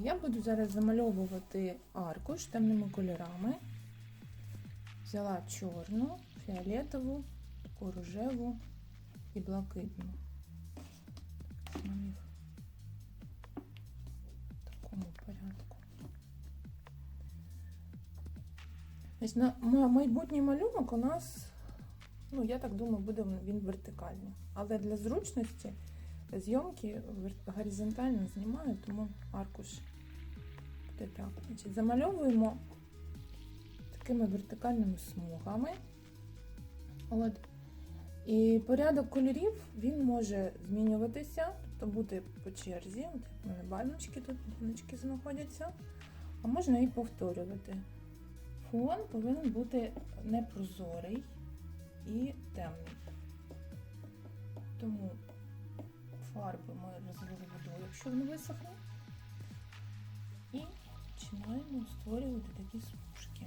Я буду зараз замальовувати аркуш темними кольорами. Взяла чорну, фіолетову, рожеву і блакитну. Нам їх в такому порядку. Ось на майбутній малюнок у нас, ну я так думаю, буде він вертикальний. Але для зручності зйомки горизонтально знімаю, тому аркуш так. Значить, замальовуємо такими вертикальними смугами. От. І порядок кольорів він може змінюватися, тобто бути по черзі. От в мене баночки, тут баночки знаходяться, а можна і повторювати. Фон повинен бути непрозорий і темний. Тому фарби ми розлили водою, якщо вони висохне. І починаємо створювати такі смужки.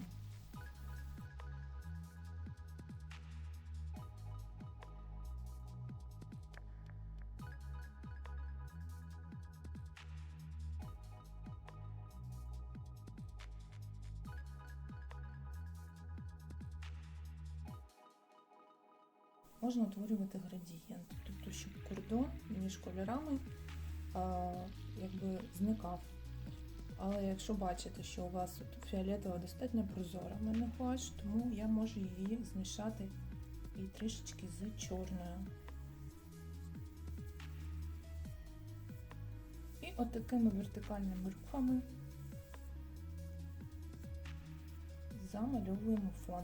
Можна утворювати градієнт, тобто щоб кордон між кольорами а, якби зникав. Але якщо бачите, що у вас тут фіолетова достатньо прозора мене гуаш, тому я можу її змішати і трішечки з чорною. І от такими вертикальними рухами замальовуємо фон.